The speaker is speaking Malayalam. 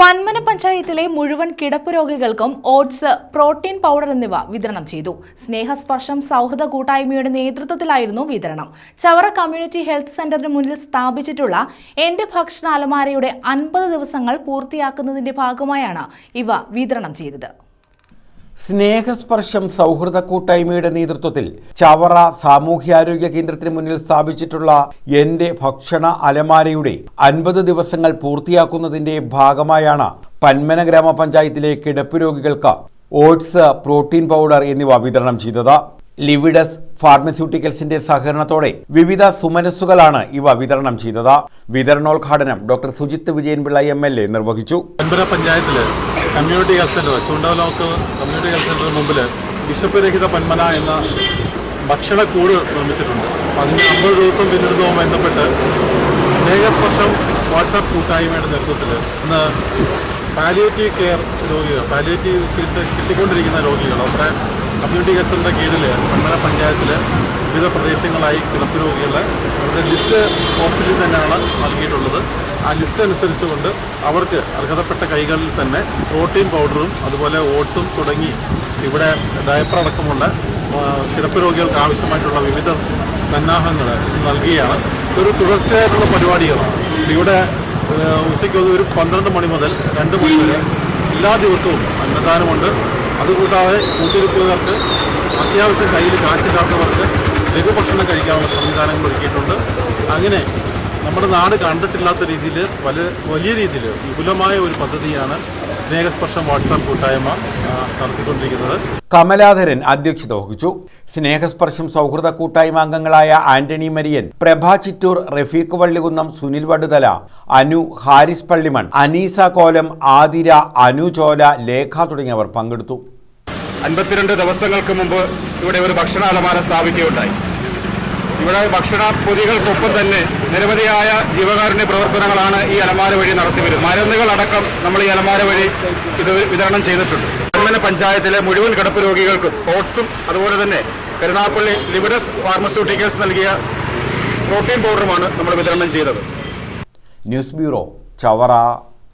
പന്മന പഞ്ചായത്തിലെ മുഴുവൻ കിടപ്പ് രോഗികൾക്കും ഓട്സ് പ്രോട്ടീൻ പൗഡർ എന്നിവ വിതരണം ചെയ്തു. സ്നേഹസ്പർശം സൗഹൃദ കൂട്ടായ്മയുടെ നേതൃത്വത്തിലായിരുന്നു വിതരണം. ചവറ കമ്മ്യൂണിറ്റി ഹെൽത്ത് സെന്ററിന് മുന്നിൽ സ്ഥാപിച്ചിട്ടുള്ള എന്റെ ഭക്ഷണ അലമാരയുടെ അൻപത് ദിവസങ്ങൾ പൂർത്തിയാക്കുന്നതിന്റെ ഭാഗമായാണ് ഇവ വിതരണം ചെയ്തത്. സ്നേഹസ്പർശം സൗഹൃദ കൂട്ടായ്മയുടെ നേതൃത്വത്തിൽ ചവറ സാമൂഹ്യാരോഗ്യ കേന്ദ്രത്തിന് മുന്നിൽ സ്ഥാപിച്ചിട്ടുള്ള എന്റെ ഭക്ഷണ അലമാരയുടെ അൻപത് ദിവസങ്ങൾ പൂർത്തിയാക്കുന്നതിന്റെ ഭാഗമായാണ് പന്മന ഗ്രാമപഞ്ചായത്തിലെ കിടപ്പ് രോഗികൾക്ക് ഓട്സ് പ്രോട്ടീൻ പൗഡർ എന്നിവ വിതരണം ചെയ്തത്. ലിവിഡസ് ഫാർമസ്യൂട്ടിക്കൽസിന്റെ സഹകരണത്തോടെ വിവിധ സുമനസ്സുകളാണ് ഇവ വിതരണം ചെയ്തത്. വിതരണോദ്ഘാടനം doctor Sujith Vijayan Pillai M L A നിർവഹിച്ചു. പൻപര പഞ്ചായത്തിലെ കമ്മ്യൂണിറ്റി ഹെൽത്ത് സെന്റർ ചൂണ്ടവലോക്ക് കമ്മ്യൂണിറ്റി ഹെൽത്ത് സെന്ററിന് മുമ്പിൽ വിശപ്പുരഹിത പന്മന എന്ന ഭക്ഷണക്കൂട് നിർമ്മിച്ചിട്ടുണ്ട്. അതിന് അമ്പത് ദിവസം പിന്നിടുന്നതുമായി ബന്ധപ്പെട്ട് സ്നേഹസ്പർശം വാട്സാപ്പ് കൂട്ടായ്മയുടെ നേതൃത്വത്തിൽ ഇന്ന് പാലിയേറ്റീവ് കെയർ രോഗികൾ പാലിയേറ്റീവ് ചികിത്സ കിട്ടിക്കൊണ്ടിരിക്കുന്ന രോഗികൾ അവരുടെ കമ്മ്യൂണിറ്റി സെന്ററിന്റെ കീഴിൽ മണ്മല പഞ്ചായത്തിൽ വിവിധ പ്രദേശങ്ങളായി കിടപ്പ് രോഗികളെ അവരുടെ ലിസ്റ്റ് ഹോസ്പിറ്റലിൽ തന്നെയാണ് നൽകിയിട്ടുള്ളത്. ആ ലിസ്റ്റ് അനുസരിച്ചുകൊണ്ട് അവർക്ക് അർഹതപ്പെട്ട കൈകളിൽ തന്നെ പ്രോട്ടീൻ പൗഡറും അതുപോലെ ഓട്സും തുടങ്ങി ഇവിടെ ഡയപ്പർ അടക്കമുള്ള കിടപ്പ് രോഗികൾക്ക് ആവശ്യമായിട്ടുള്ള വിവിധ സന്നാഹങ്ങൾ നൽകുകയാണ് ഒരു തുടർച്ചയായിട്ടുള്ള പരിപാടികളാണ്. ഇവിടെ ഉച്ചയ്ക്ക് ഒരു പന്ത്രണ്ട് മണി മുതൽ രണ്ട് മണി വരെ എല്ലാ ദിവസവും അന്നദാനമുണ്ട്. അതുകൂടാതെ കൂട്ടിരിപ്പുകാർക്ക് അത്യാവശ്യം കയ്യിൽ കാശില്ലാത്തവർക്ക് ലഘുഭക്ഷണം കഴിക്കാനുള്ള സംവിധാനങ്ങൾ ഒരുക്കിയിട്ടുണ്ട്. അങ്ങനെ നമ്മുടെ നാട് കണ്ടിട്ടില്ലാത്ത രീതിയിൽ പല വലിയ രീതിയിൽ വിപുലമായ ഒരു പദ്ധതിയാണ് സ്നേഹസ്പർശം വാട്സാപ്പ് കൂട്ടായ്മ നടത്തിക്കൊണ്ടിരിക്കുന്നത്. കമലാധരൻ അധ്യക്ഷത വഹിച്ചു. സ്നേഹസ്പർശം സൗഹൃദ കൂട്ടായ്മ അംഗങ്ങളായ ആന്റണി മരിയൻ പ്രഭാ ചിറ്റൂർ റഫീഖ് വള്ളികുന്നം സുനിൽ വടുതല അനു ഹാരിസ് പള്ളിമൺ അനീസ കോലം ആതിര അനു ചോല ലേഖ തുടങ്ങിയവർ പങ്കെടുത്തു. അൻപത്തിരണ്ട് ദിവസങ്ങൾക്ക് മുമ്പ് ഇവിടെ ഒരു ഭക്ഷണ അലമാര സ്ഥാപിക്കുകയുണ്ടായി. ഇവിടെ ഭക്ഷണ പൊതികൾക്കൊപ്പം തന്നെ നിരവധിയായ ജീവകാരുണ്യ പ്രവർത്തനങ്ങളാണ് ഈ അലമാര വഴി നടത്തിവരുന്നത് മരുന്നുകളടക്കം നമ്മൾ ഈ അലമാര വഴി ഇത് വിതരണം ചെയ്തിട്ടുണ്ട്. പന്മന പഞ്ചായത്തിലെ മുഴുവൻ കിടപ്പ് രോഗികൾക്കും ഓട്സും അതുപോലെ തന്നെ കരുനാപ്പള്ളി ലിബിഡസ് ഫാർമസ്യൂട്ടിക്കൽസ് നൽകിയ പ്രോട്ടീൻ പൗഡറുമാണ് നമ്മൾ വിതരണം ചെയ്തത്. News bureau Chavara.